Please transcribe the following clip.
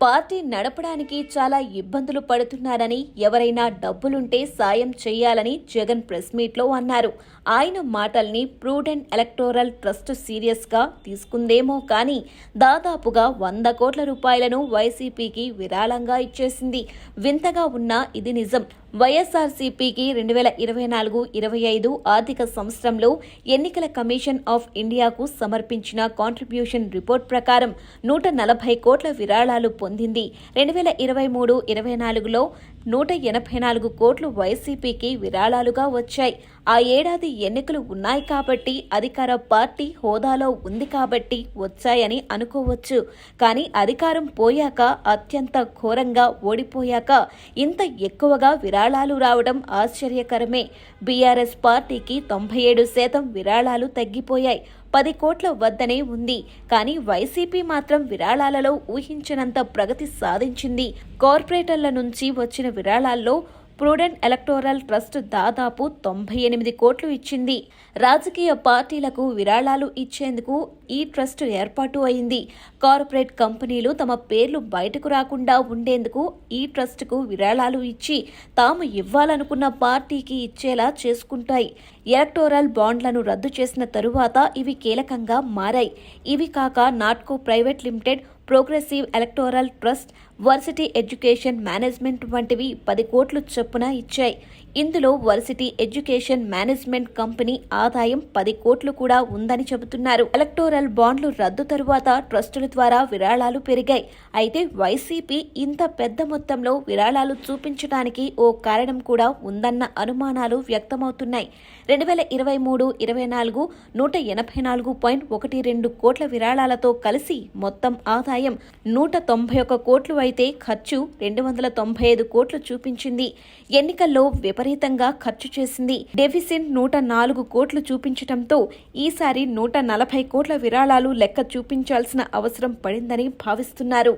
Party నడపడానికి చాలా ఇబ్బందులు పడుతున్నారని ఎవరైనా డబ్బులుంటే సాయం చేయాలని జగన్ ప్రెస్ మీట్లో అన్నారు. ఆయన మాటల్ని ప్రూడెంట్ ఎలక్టోరల్ ట్రస్ట్ సీరియస్గా తీసుకుందేమో కానీ దాదాపుగా వంద కోట్ల రూపాయలను వైసీపీకి విరాళంగా ఇచ్చేసింది. వింతగా ఉన్నా ఇది నిజం. వైఎస్ఆర్సీపీకి రెండు వేల ఇరవై నాలుగు ఇరవై ఐదు ఆర్థిక సంవత్సరంలో ఎన్నికల కమిషన్ ఆఫ్ ఇండియాకు సమర్పించిన కాంట్రిబ్యూషన్ రిపోర్ట్ ప్రకారం నూట నలభై కోట్ల విరాళాలు పొందింది. రెండు వేల ఇరవై మూడు ఇరవై నాలుగులో నూట ఎనభై నాలుగు కోట్లు వైసీపీకి విరాళాలుగా వచ్చాయి. ఆ ఏడాది ఎన్నికలు ఉన్నాయి కాబట్టి అధికార పార్టీ హోదాలో ఉంది కాబట్టి వచ్చాయని అనుకోవచ్చు. కానీ అధికారం పోయాక అత్యంత ఘోరంగా ఓడిపోయాక ఇంత ఎక్కువగా విరాళాలు రావడం ఆశ్చర్యకరమే. బీఆర్ఎస్ పార్టీకి తొంభై ఏడు శాతం విరాళాలు తగ్గిపోయాయి. పది కోట్ల వద్దనే ఉంది. కానీ వైసీపీ మాత్రం విరాళాలలో ఊహించినంత ప్రగతి సాధించింది. కార్పొరేటర్ల నుంచి వచ్చిన విరాళాల్లో ప్రూడెంట్ ఎలక్టోరల్ ట్రస్ట్ దాదాపు తొంభై ఎనిమిది కోట్లు ఇచ్చింది. రాజకీయ పార్టీలకు విరాళాలు ఇచ్చేందుకు ఈ ట్రస్ట్ ఏర్పాటు అయింది. కార్పొరేట్ కంపెనీలు తమ పేర్లు బయటకు రాకుండా ఉండేందుకు ఈ ట్రస్టుకు విరాళాలు ఇచ్చి తాము ఇవ్వాలనుకున్న పార్టీకి ఇచ్చేలా చేసుకుంటాయి. ఎలక్టోరల్ బాండ్లను రద్దు చేసిన తరువాత ఇవి కీలకంగా మారాయి. ఇవి కాక Natco private limited progressive electoral trust varsity education management వంటివి పది కోట్లు చొప్పున ఇచ్చాయి. ఇందులో వర్సిటీ ఎడ్యుకేషన్ మేనేజ్మెంట్ కంపెనీ ఆదాయం పది కోట్లు కూడా ఉందని చెబుతున్నారు. ఎలక్టోరల్ బాండ్లు రద్దు తరువాత ట్రస్టుల ద్వారా విరాళాలు పెరిగాయి. అయితే వైసీపీ ఇంత పెద్ద మొత్తంలో విరాళాలు చూపించడానికి ఓ కారణం కూడా ఉందన్న అనుమానాలు వ్యక్తమవుతున్నాయి. రెండు వేల ఇరవై మూడు ఇరవై నాలుగు నూట ఎనభై నాలుగు పాయింట్ ఒకటి రెండు కోట్ల విరాళాలతో కలిసి మొత్తం ఆదాయం నూట తొంభై ఒక్క కోట్లు అయితే ఖర్చు రెండు వందల తొంభై ఐదు కోట్లు చూపించింది. ఎన్నికల్లో విపరీతంగా ఖర్చు చేసింది. డెఫిసిట్ నూట నాలుగు కోట్లు చూపించడంతో ఈసారి నూట నలభై కోట్ల విరాళాలు లెక్క చూపించాల్సిన అవసరం పడిందని భావిస్తున్నారు.